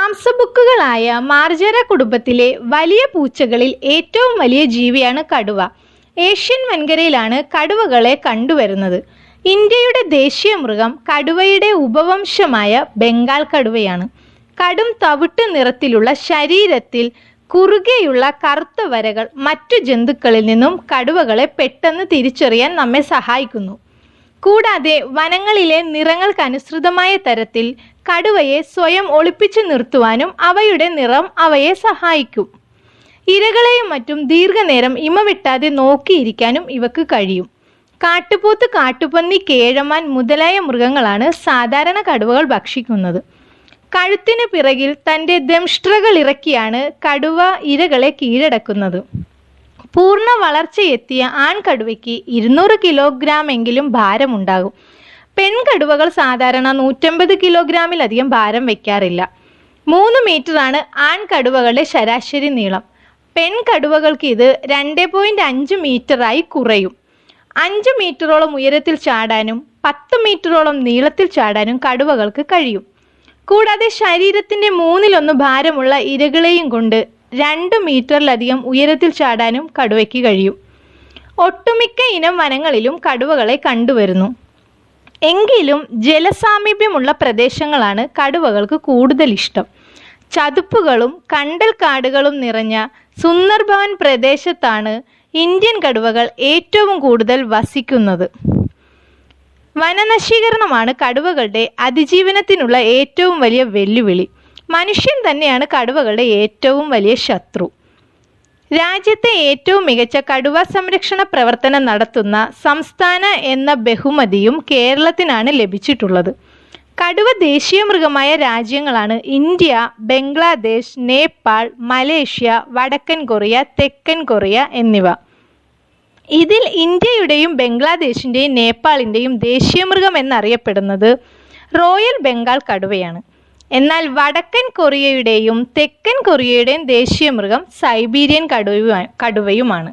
മാംസബുക്കുകളായ മാർജര കുടുംബത്തിലെ വലിയ പൂച്ചകളിൽ ഏറ്റവും വലിയ ജീവിയാണ് കടുവ. ഏഷ്യൻ വൻകരയിലാണ് കടുവകളെ കണ്ടുവരുന്നത്. ഇന്ത്യയുടെ ദേശീയ മൃഗം കടുവയുടെ ഉപവംശമായ ബംഗാൾ കടുവയാണ്. കടും തവിട്ട് നിറത്തിലുള്ള ശരീരത്തിൽ കുറുകെയുള്ള കറുത്ത വരകൾ മറ്റു ജന്തുക്കളിൽ നിന്നും കടുവകളെ പെട്ടെന്ന് തിരിച്ചറിയാൻ നമ്മെ സഹായിക്കുന്നു. കൂടാതെ വനങ്ങളിലെ നിറങ്ങൾക്കനുസൃതമായ തരത്തിൽ കടുവയെ സ്വയം ഒളിപ്പിച്ചു നിർത്തുവാനും അവയുടെ നിറം അവയെ സഹായിക്കും. ഇരകളെയും മറ്റും ദീർഘനേരം ഇമവിട്ടാതെ നോക്കിയിരിക്കാനും ഇവക്ക് കഴിയും. കാട്ടുപോത്ത് കാട്ടുപന്നി കേഴമാൻ മുതലായ മൃഗങ്ങളാണ് സാധാരണ കടുവകൾ ഭക്ഷിക്കുന്നത്. കഴുത്തിന് പിറകിൽ തന്റെ ദംഷ്ട്രകൾ ഇറക്കിയാണ് കടുവ ഇരകളെ കീഴടക്കുന്നത്. പൂർണ വളർച്ചയെത്തിയ ആൺകടുവയ്ക്ക് ഇരുന്നൂറ് കിലോഗ്രാം എങ്കിലും ഭാരമുണ്ടാകും. പെൺകടുവകൾ സാധാരണ നൂറ്റമ്പത് കിലോഗ്രാമിലധികം ഭാരം വയ്ക്കാറില്ല. മൂന്ന് മീറ്ററാണ് ആൺകടുവകളുടെ ശരാശരി നീളം. പെൺകടുവകൾക്ക് ഇത് രണ്ട് പോയിന്റ് അഞ്ച് മീറ്ററായി കുറയും. അഞ്ച് മീറ്ററോളം ഉയരത്തിൽ ചാടാനും പത്ത് മീറ്ററോളം നീളത്തിൽ ചാടാനും കടുവകൾക്ക് കഴിയും. കൂടാതെ ശരീരത്തിന്റെ മൂന്നിലൊന്ന് ഭാരമുള്ള ഇരകളെയും കൊണ്ട് രണ്ട് മീറ്ററിലധികം ഉയരത്തിൽ ചാടാനും കടുവയ്ക്ക് കഴിയും. ഒട്ടുമിക്ക ഇനം വനങ്ങളിലും കടുവകളെ കണ്ടുവരുന്നു. എങ്കിലും ജലസാമീപ്യമുള്ള പ്രദേശങ്ങളാണ് കടുവകൾക്ക് കൂടുതൽ ഇഷ്ടം ചതുപ്പുകളും കണ്ടൽ കാടുകളും നിറഞ്ഞ സുന്ദർഭവൻ പ്രദേശത്താണ് ഇന്ത്യൻ കടുവകൾ ഏറ്റവും കൂടുതൽ വസിക്കുന്നത്. വനനശീകരണമാണ് കടുവകളുടെ അതിജീവനത്തിനുള്ള ഏറ്റവും വലിയ വെല്ലുവിളി. മനുഷ്യൻ തന്നെയാണ് കടുവകളുടെ ഏറ്റവും വലിയ ശത്രു. രാജ്യത്തെ ഏറ്റവും മികച്ച കടുവ സംരക്ഷണ പ്രവർത്തനം നടത്തുന്ന സംസ്ഥാന എന്ന ബഹുമതിയും കേരളത്തിനാണ് ലഭിച്ചിട്ടുള്ളത്. കടുവ ദേശീയ മൃഗമായ രാജ്യങ്ങളാണ് ഇന്ത്യ ബംഗ്ലാദേശ് നേപ്പാൾ മലേഷ്യ വടക്കൻ കൊറിയ തെക്കൻ കൊറിയ എന്നിവ. ഇതിൽ ഇന്ത്യയുടെയും ബംഗ്ലാദേശിന്റെയും നേപ്പാളിന്റെയും ദേശീയ മൃഗം എന്നറിയപ്പെടുന്നത് റോയൽ ബംഗാൾ കടുവയാണ്. എന്നാൽ വടക്കൻ കൊറിയയുടെയും തെക്കൻ കൊറിയയുടെയും ദേശീയ മൃഗം സൈബീരിയൻ കടുവ കടുവയുമാണ്.